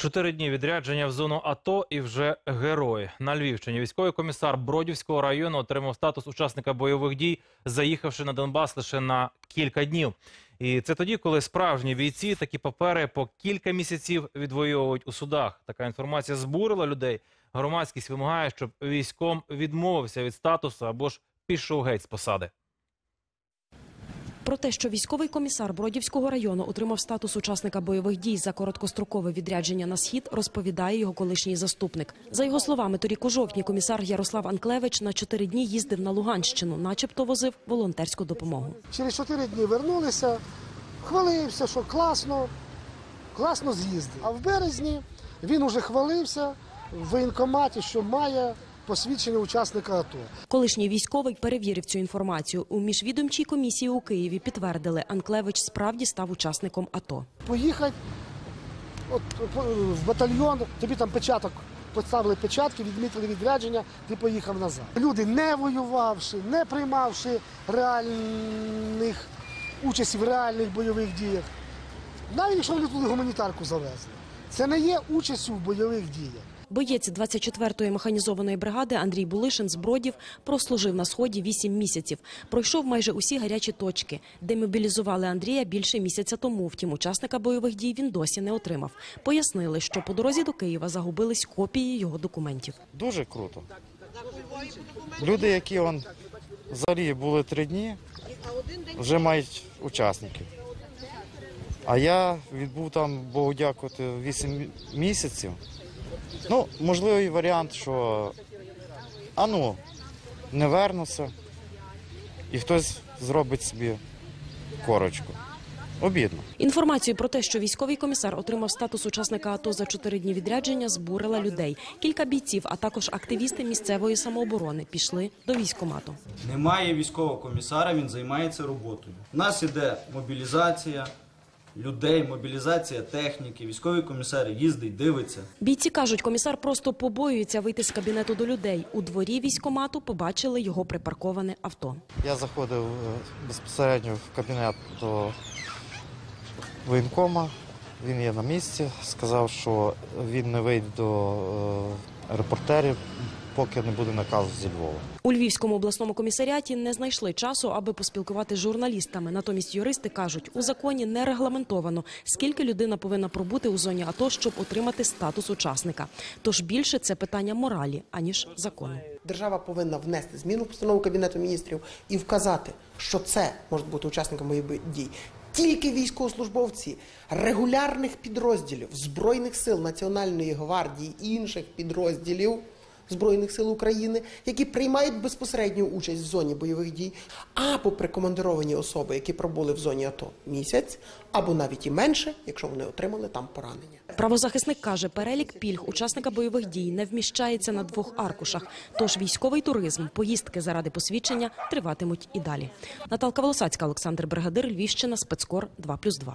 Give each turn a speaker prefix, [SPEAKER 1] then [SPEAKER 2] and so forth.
[SPEAKER 1] Чотири дні відрядження в зону АТО і вже герой. На Львівщині військовий комісар Бродівського району отримав статус учасника бойових дій, заїхавши на Донбас лише на кілька днів. І це тоді, коли справжні бійці такі папери по кілька місяців відвоюють у судах. Така інформація збурила людей. Громадськість вимагає, щоб військом відмовився від статусу або ж пішов геть з посади.
[SPEAKER 2] Про те, що військовий комісар Бродівського району отримав статус учасника бойових дій за короткострокове відрядження на схід, розповідає його колишній заступник. За його словами, торік у жовтні комісар Ярослав Анклевич на чотири дні їздив на Луганщину, начебто возив волонтерську допомогу.
[SPEAKER 3] Через чотири дні вернулися, хвалився, що класно, класно з'їздив. А в березні він уже хвалився в воєнкоматі, що має посвідчення учасника АТО.
[SPEAKER 2] Колишній військовий перевірив цю інформацію. У міжвідомчій комісії у Києві підтвердили, Анклевич справді став учасником АТО.
[SPEAKER 3] Поїхати от, в батальйон, тобі там печаток поставили печатки, відмітили відрядження, ти поїхав назад. Люди, не воювавши, не приймавши реальних участі в реальних бойових діях, навіть якщо вони туди гуманітарку завезли, це не є участю в бойових діях.
[SPEAKER 2] Боєць 24-ї механізованої бригади Андрій Булишин з Бродів прослужив на сході 8 місяців. Пройшов майже усі гарячі точки, де мобілізували Андрія більше місяця тому. Втім, учасника бойових дій він досі не отримав. Пояснили, що по дорозі до Києва загубились копії його документів.
[SPEAKER 4] Дуже круто. Люди, які он, взагалі були три дні, вже мають учасників. А я відбув там, Богу дякувати, 8 місяців. Ну, можливий варіант, що а ну, не вернуся, і хтось зробить собі корочку. Обідно.
[SPEAKER 2] Інформацію про те, що військовий комісар отримав статус учасника АТО за чотири дні відрядження, збурила людей. Кілька бійців, а також активісти місцевої самооборони пішли до військомату.
[SPEAKER 5] Немає військового комісара, він займається роботою. У нас іде мобілізація людей, мобілізація техніки. Військовий комісар їздить, дивиться.
[SPEAKER 2] Бійці кажуть, комісар просто побоюється вийти з кабінету до людей. У дворі військомату побачили його припарковане авто.
[SPEAKER 4] Я заходив е, безпосередньо в кабінет до воєнкома. Він є на місці. Сказав, що він не вийде до е, репортерів, поки не буде наказу зі Львова.
[SPEAKER 2] У Львівському обласному комісаріаті не знайшли часу, аби поспілкувати з журналістами. Натомість юристи кажуть, у законі не регламентовано, скільки людина повинна пробути у зоні АТО, щоб отримати статус учасника. Тож більше це питання моралі аніж закону.
[SPEAKER 6] Держава повинна внести зміну в постанову Кабінету міністрів і вказати, що це можуть бути учасниками бойових дій. Тільки військовослужбовці регулярних підрозділів Збройних сил Національної гвардії і інших підрозділів Збройних сил України, які приймають безпосередню участь в зоні бойових дій, або прикомандировані особи, які пробули в зоні АТО місяць, або навіть і менше, якщо вони отримали там поранення.
[SPEAKER 2] Правозахисник каже, перелік пільг учасника бойових дій не вміщається на двох аркушах. Тож військовий туризм, поїздки заради посвідчення триватимуть і далі. Наталка Волосацька, Олександр Бригадир, Львівщина, спецкор 2+,2.